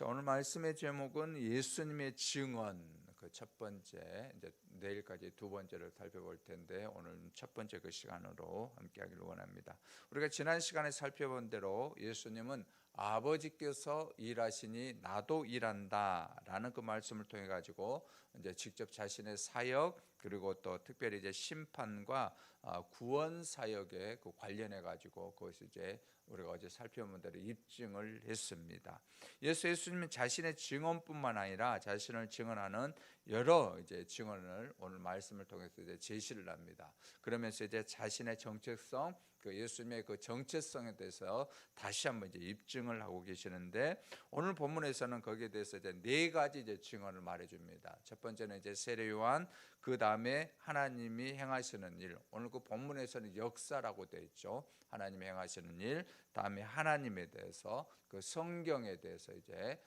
자, 오늘 말씀의 제목은 예수님의 증언 그 첫 번째 이제 내일까지 두 번째를 살펴볼 텐데 오늘 첫 번째 그 시간으로 함께하기를 원합니다. 우리가 지난 시간에 살펴본 대로 예수님은 아버지께서 일하시니 나도 일한다라는 그 말씀을 통해 가지고 이제 직접 자신의 사역 그리고 또 특별히 이제 심판과 아, 구원 사역에 그 관련해 가지고 그것이 이제 우리가 어제 살펴본 대로 입증을 했습니다. 예수 예수님은 자신의 증언뿐만 아니라 자신을 증언하는 여러 이제 증언을 오늘 말씀을 통해서 이제 제시를 합니다. 그러면서 이제 자신의 정체성, 그 예수님의 그 정체성에 대해서 다시 한번 이제 입증을 하고 계시는데 오늘 본문에서는 거기에 대해서 이제 네 가지 이제 증언을 말해 줍니다. 첫 번째는 이제 세례 요한, 그다 음에 하나님이 행하시는 일. 오늘 그 본문에서는 역사라고 되어 있죠. 하나님이 행하시는 일. 다음에 하나님에 대해서 그 성경에 대해서 이제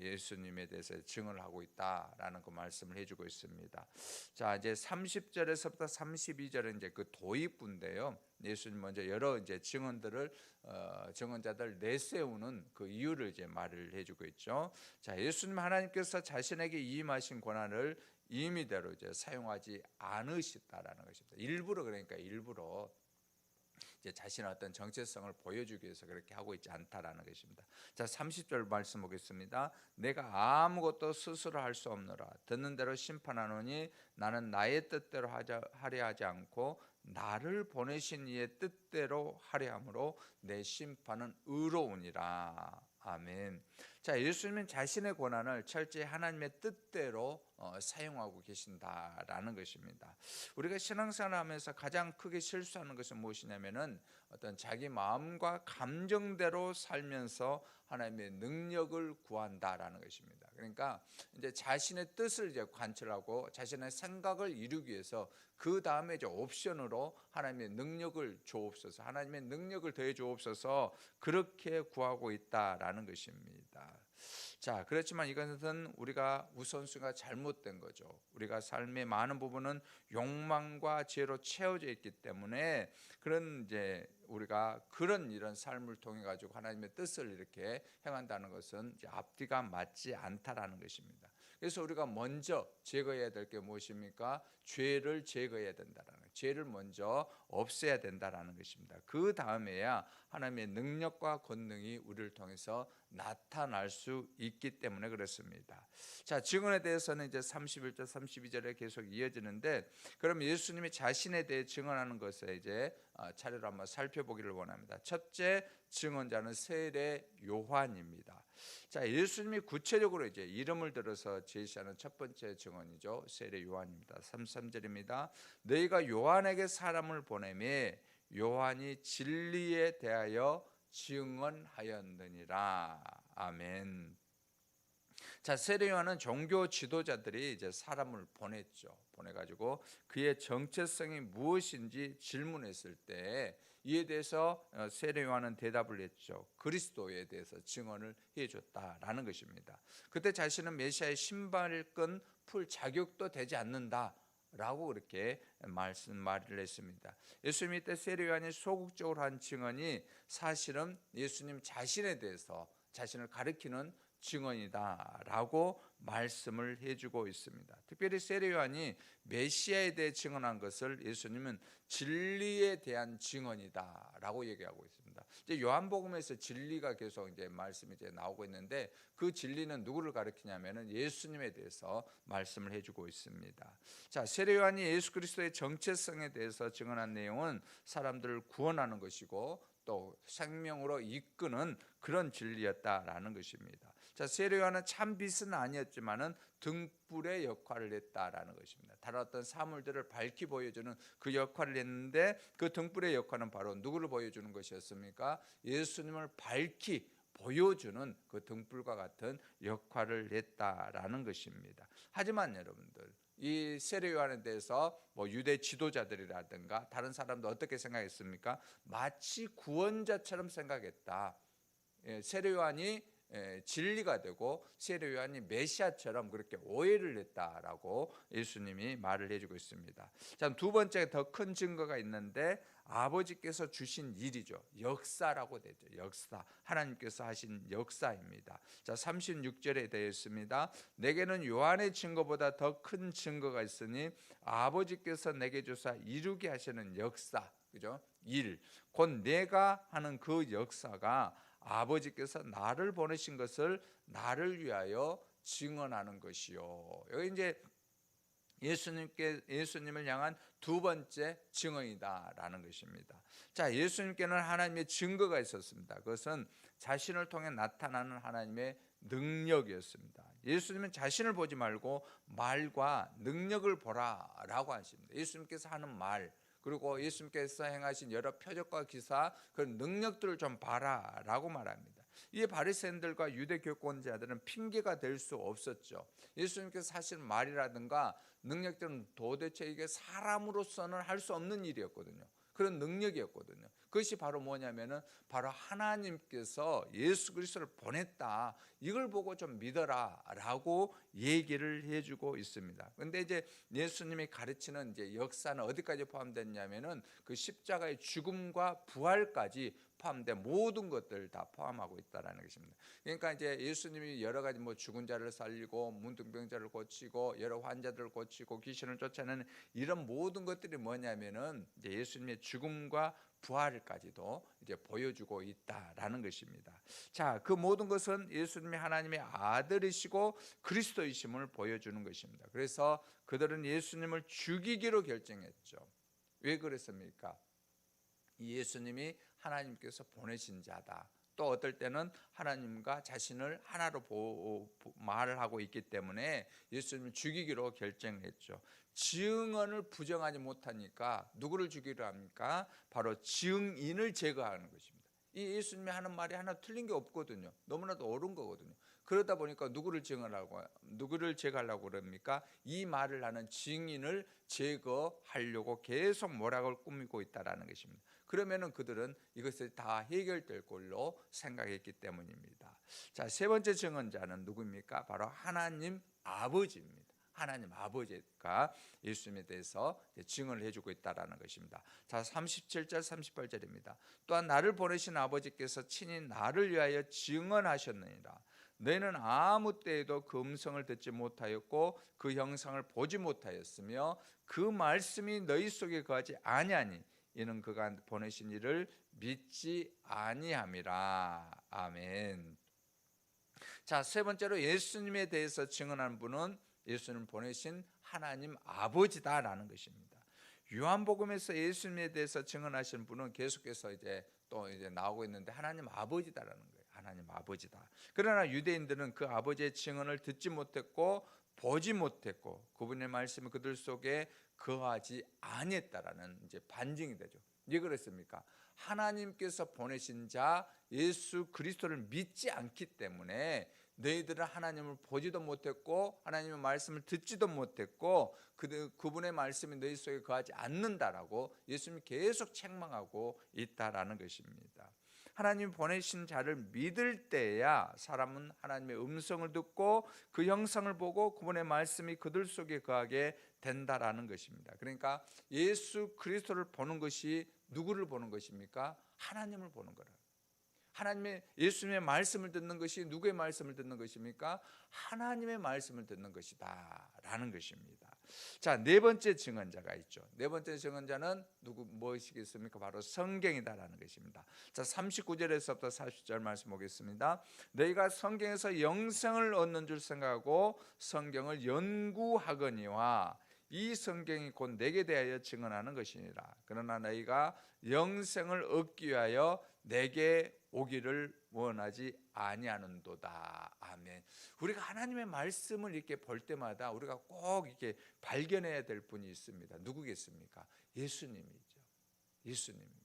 예수님에 대해서 증언을 하고 있다라는 그 말씀을 해주고 있습니다. 자 이제 30절에서부터 32절은 이제 그 도입부인데요. 예수님 먼저 여러 이제 증언들을 어, 증언자들 내세우는 그 이유를 이제 말을 해주고 있죠. 자 예수님 하나님께서 자신에게 임하신 권한을 임의대로 이제 사용하지 않으셨다라는 것입니다. 일부러 그러니까 일부러 이제 자신의 어떤 정체성을 보여주기 위해서 그렇게 하고 있지 않다라는 것입니다. 자, 30절 말씀 보겠습니다. 내가 아무것도 스스로 할 수 없노라. 듣는 대로 심판하노니 나는 나의 뜻대로 하자, 하려 하지 않고 나를 보내신 이의 뜻대로 하려 함으로 내 심판은 의로우니라. 아멘. 자, 예수님은 자신의 권한을 철저히 하나님의 뜻대로 어, 사용하고 계신다라는 것입니다. 우리가 신앙생활 하면서 가장 크게 실수하는 것은 무엇이냐면은 어떤 자기 마음과 감정대로 살면서 하나님의 능력을 구한다라는 것입니다. 그러니까 이제 자신의 뜻을 이제 관철하고 자신의 생각을 이루기 위해서 그 다음에 이제 옵션으로 하나님의 능력을 주옵소서, 하나님의 능력을 더해 주옵소서 그렇게 구하고 있다라는 것입니다. 자, 그렇지만 이것은 우리가 우선순위가 잘못된 거죠. 우리가 삶의 많은 부분은 욕망과 죄로 채워져 있기 때문에 그런 이제 우리가 그런 이런 삶을 통해 가지고 하나님의 뜻을 이렇게 행한다는 것은 앞뒤가 맞지 않다라는 것입니다. 그래서 우리가 먼저 제거해야 될 게 무엇입니까? 죄를 제거해야 된다라는 죄를 먼저 없애야 된다라는 것입니다. 그 다음에야 하나님의 능력과 권능이 우리를 통해서 나타날 수 있기 때문에 그렇습니다. 자, 증언에 대해서는 이제 31절 32절에 계속 이어지는데 그럼 예수님이 자신에 대해 증언하는 것에 이제 아, 차례로 한번 살펴보기를 원합니다. 첫째 증언자는 세례 요한입니다. 자, 예수님이 구체적으로 이제 이름을 들어서 제시하는 첫 번째 증언이죠. 세례 요한입니다. 33절입니다. 너희가 요한에게 사람을 보내매 요한이 진리에 대하여 증언하였느니라. 아멘. 자, 세례 요한은 종교 지도자들이 이제 사람을 보냈죠. 보내 가지고 그의 정체성이 무엇인지 질문했을 때 이에 대해서 어, 세례요한은 대답을 했죠. 그리스도에 대해서 증언을 해줬다라는 것입니다. 그때 자신은 메시아의 신발끈 풀 자격도 되지 않는다. 라고 그렇게 말씀 말을 했습니다. 예수님이 때 세례요한이 소극적으로 한 증언이 사실은 예수님 자신에 대해서 자신을 가리키는 증언이다라고 말씀을 해주고 있습니다. 특별히 세례 요한이 메시아에 대해 증언한 것을 예수님은 진리에 대한 증언이다라고 얘기하고 있습니다. 이제 요한복음에서 진리가 계속 이제 말씀이 이제 나오고 있는데 그 진리는 누구를 가리키냐면은 예수님에 대해서 말씀을 해주고 있습니다. 자, 세례 요한이 예수 그리스도의 정체성에 대해서 증언한 내용은 사람들을 구원하는 것이고 또 생명으로 이끄는 그런 진리였다라는 것입니다. 자, 세례요한은 참 빛은 아니었지만은 등불의 역할을 했다라는 것입니다. 다른 어떤 사물들을 밝히 보여주는 그 역할을 했는데 그 등불의 역할은 바로 누구를 보여주는 것이었습니까? 예수님을 밝히 보여주는 그 등불과 같은 역할을 했다라는 것입니다. 하지만 여러분들 이 세례 요한에 대해서 뭐 유대 지도자들이라든가 다른 사람도 어떻게 생각했습니까? 마치 구원자처럼 생각했다. 예, 세례 요한이 에, 진리가 되고 세례 요한이 메시아처럼 그렇게 오해를 했다라고 예수님이 말을 해주고 있습니다. 자, 두 번째 더 큰 증거가 있는데 아버지께서 주신 일이죠. 역사라고 되죠. 역사. 하나님께서 하신 역사입니다. 자, 36절에 되어 있습니다. 내게는 요한의 증거보다 더 큰 증거가 있으니 아버지께서 내게 주사 이루게 하시는 역사. 그죠? 일. 곧 내가 하는 그 역사가 아버지께서 나를 보내신 것을 나를 위하여 증언하는 것이요. 여기 이제 예수님께 예수님을 향한 두 번째 증언이다라는 것입니다. 자, 예수님께는 하나님의 증거가 있었습니다. 그것은 자신을 통해 나타나는 하나님의 능력이었습니다. 예수님은 자신을 보지 말고 말과 능력을 보라라고 하십니다. 예수님께서 하는 말 그리고 예수님께서 행하신 여러 표적과 기사 그 능력들을 좀 봐라라고 말합니다. 이 바리새인들과 유대 교권자들은 핑계가 될 수 없었죠. 예수님께서 하신 말이라든가 능력들은 도대체 이게 사람으로서는 할 수 없는 일이었거든요. 그런 능력이었거든요. 그것이 바로 뭐냐면은 바로 하나님께서 예수 그리스도를 보냈다. 이걸 보고 좀 믿어라라고 얘기를 해 주고 있습니다. 근데 이제 예수님이 가르치는 이제 역사는 어디까지 포함됐냐면은 그 십자가의 죽음과 부활까지 포함된 모든 것들 다 포함하고 있다라는 것입니다. 그러니까 이제 예수님이 여러 가지 뭐 죽은 자를 살리고 문둥병자를 고치고 여러 환자들을 고치고 귀신을 쫓아내는 이런 모든 것들이 뭐냐면은 이제 예수님의 죽음과 부활까지도 이제 보여주고 있다라는 것입니다. 자, 그 모든 것은 예수님이 하나님의 아들이시고 그리스도이심을 보여주는 것입니다. 그래서 그들은 예수님을 죽이기로 결정했죠. 왜 그랬습니까? 이 예수님이 하나님께서 보내신 자다. 또 어떨 때는 하나님과 자신을 하나로 보, 말을 하고 있기 때문에 예수님을 죽이기로 결정했죠. 증언을 부정하지 못하니까 누구를 죽이려 합니까? 바로 증인을 제거하는 것입니다. 이 예수님이 하는 말이 하나 틀린 게 없거든요. 너무나도 옳은 거거든요. 그러다 보니까 누구를 증언하고 누구를 제거하려고 그럽니까? 이 말을 하는 증인을 제거하려고 계속 모락을 꾸미고 있다라는 것입니다. 그러면은 그들은 이것을 다 해결될 걸로 생각했기 때문입니다. 자, 세 번째 증언자는 누구입니까? 바로 하나님 아버지입니다. 하나님 아버지가 예수님에 대해서 증언을 해주고 있다라는 것입니다. 자, 37절 38절입니다. 또한 나를 보내신 아버지께서 친히 나를 위하여 증언하셨느니라. 너희는 아무 때에도 그 음성을 듣지 못하였고 그 형상을 보지 못하였으며 그 말씀이 너희 속에 거하지 아니하니 이는 그가 보내신 이를 믿지 아니함이라. 아멘. 자, 세 번째로 예수님에 대해서 증언한 분은 예수님 보내신 하나님 아버지다라는 것입니다. 요한복음에서 예수님에 대해서 증언하신 분은 계속해서 이제 또 이제 나오고 있는데 하나님 아버지다라는 거예요. 하나님 아버지다. 그러나 유대인들은 그 아버지의 증언을 듣지 못했고 보지 못했고 그분의 말씀이 그들 속에 거하지 아니했다라는 이제 반증이 되죠. 왜 그랬습니까? 하나님께서 보내신 자 예수 그리스도를 믿지 않기 때문에 너희들은 하나님을 보지도 못했고 하나님의 말씀을 듣지도 못했고 그, 그분의 말씀이 너희 속에 거하지 않는다라고 예수님이 계속 책망하고 있다라는 것입니다. 하나님 보내신 자를 믿을 때야 사람은 하나님의 음성을 듣고 그 형상을 보고 그분의 말씀이 그들 속에 거하게 된다라는 것입니다. 그러니까 예수 그리스도를 보는 것이 누구를 보는 것입니까? 하나님을 보는 거라. 하나님의 예수님의 말씀을 듣는 것이 누구의 말씀을 듣는 것입니까? 하나님의 말씀을 듣는 것이다라는 것입니다. 자, 네 번째 증언자가 있죠. 네 번째 증언자는 누구 무엇이겠습니까? 바로 성경이다라는 것입니다. 자, 39절에서부터 40절 말씀 보겠습니다. 너희가 성경에서 영생을 얻는 줄 생각하고 성경을 연구하거니와 이 성경이 곧 내게 대하여 증언하는 것이니라. 그러나 너희가 영생을 얻기 위하여 내게 오기를 원하지 아니하는도다. 아멘. 우리가 하나님의 말씀을 이렇게 볼 때마다 우리가 꼭 이렇게 발견해야 될 분이 있습니다. 누구겠습니까? 예수님이죠. 예수님입니다.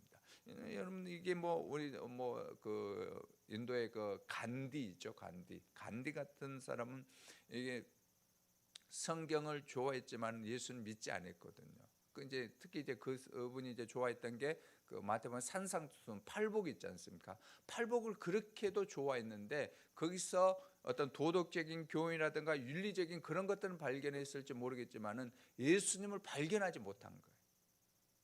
여러분 이게 뭐 우리 뭐 그 인도의 그 간디 있죠. 간디. 간디 같은 사람은 이게 성경을 좋아했지만 예수는 믿지 않았거든요. 그 이제 특히 이제 그분이 이제 좋아했던 게 그 마태복음 산상수훈 팔복 있지 않습니까? 팔복을 그렇게도 좋아했는데 거기서 어떤 도덕적인 교훈이라든가 윤리적인 그런 것들은 발견했을지 모르겠지만은 예수님을 발견하지 못한 거예요.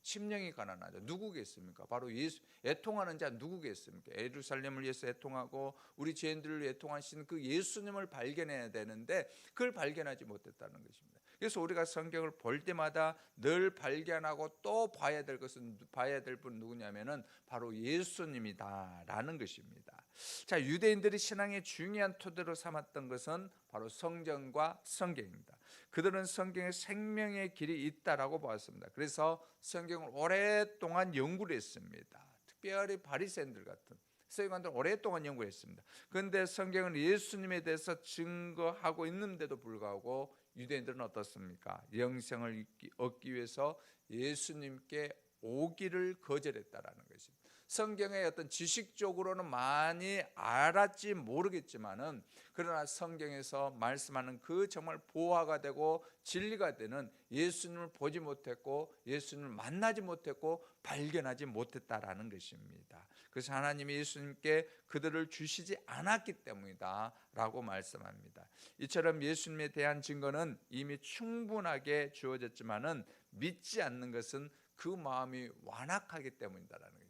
심령이 가난하죠. 누구겠습니까? 바로 예수 애통하는 자 누구겠습니까? 예루살렘을 위해서 애통하고 우리 죄인들을 애통하신 그 예수님을 발견해야 되는데 그걸 발견하지 못했다는 것입니다. 그래서 우리가 성경을 볼 때마다 늘 발견하고 또 봐야 될 것은 봐야 될 분 누구냐면은 바로 예수님이다라는 것입니다. 자, 유대인들이 신앙의 중요한 토대로 삼았던 것은 바로 성경과 성경입니다. 그들은 성경에 생명의 길이 있다라고 보았습니다. 그래서 성경을 오랫동안 연구를 했습니다. 특별히 바리새인들 같은 서기관들 오랫동안 연구했습니다. 그런데 성경은 예수님에 대해서 증거하고 있는데도 불구하고 유대인들은 어떻습니까? 영생을 얻기 위해서 예수님께 오기를 거절했다라는 것입니다. 성경의 어떤 지식적으로는 많이 알았지 모르겠지만은 그러나 성경에서 말씀하는 그 정말 보화가 되고 진리가 되는 예수님을 보지 못했고 예수님을 만나지 못했고 발견하지 못했다라는 것입니다. 그래서 하나님이 예수님께 그들을 주시지 않았기 때문이다라고 말씀합니다. 이처럼 예수님에 대한 증거는 이미 충분하게 주어졌지만은 믿지 않는 것은 그 마음이 완악하기 때문이다라는.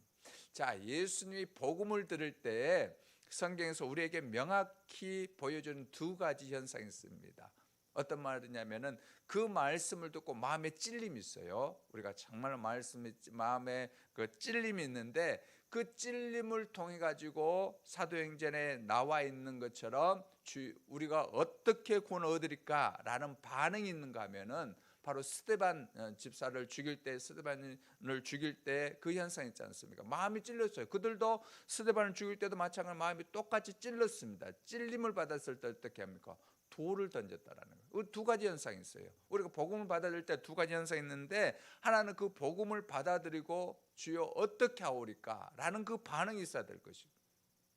자, 예수님이 복음을 들을 때 성경에서 우리에게 명확히 보여주는 두 가지 현상이 있습니다. 어떤 말이냐면은 그 말씀을 듣고 마음에 찔림이 있어요. 우리가 정말 말씀이 마음에 그 찔림이 있는데 그 찔림을 통해 가지고 사도행전에 나와 있는 것처럼 주, 우리가 어떻게 구원 얻으리까라는 반응이 있는가 하면은 바로 스테반 어, 집사를 죽일 때 스테반을 죽일 때 그 현상 있지 않습니까? 마음이 찔렸어요. 그들도 스테반을 죽일 때도 마찬가지로 마음이 똑같이 찔렸습니다. 찔림을 받았을 때 어떻게 합니까? 돌을 던졌다라는 거예요. 두 가지 현상이 있어요. 우리가 복음을 받아들일 때 두 가지 현상이 있는데 하나는 그 복음을 받아들이고 주여 어떻게 하오리까라는 그 반응이 있어야 될 것이고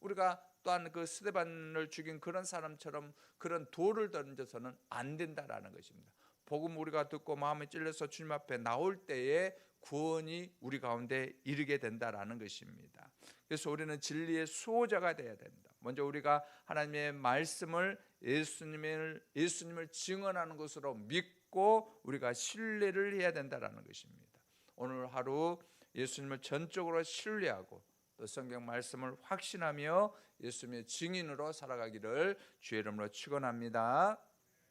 우리가 또한 그 스테반을 죽인 그런 사람처럼 그런 돌을 던져서는 안 된다라는 것입니다. 복음 우리가 듣고 마음에 찔려서 주님 앞에 나올 때에 구원이 우리 가운데 이르게 된다라는 것입니다. 그래서 우리는 진리의 수호자가 되어야 됩니다. 먼저 우리가 하나님의 말씀을 예수님을 예수님을 증언하는 것으로 믿고 우리가 신뢰를 해야 된다라는 것입니다. 오늘 하루 예수님을 전적으로 신뢰하고 또 성경 말씀을 확신하며 예수님의 증인으로 살아가기를 주의 이름으로 축원합니다.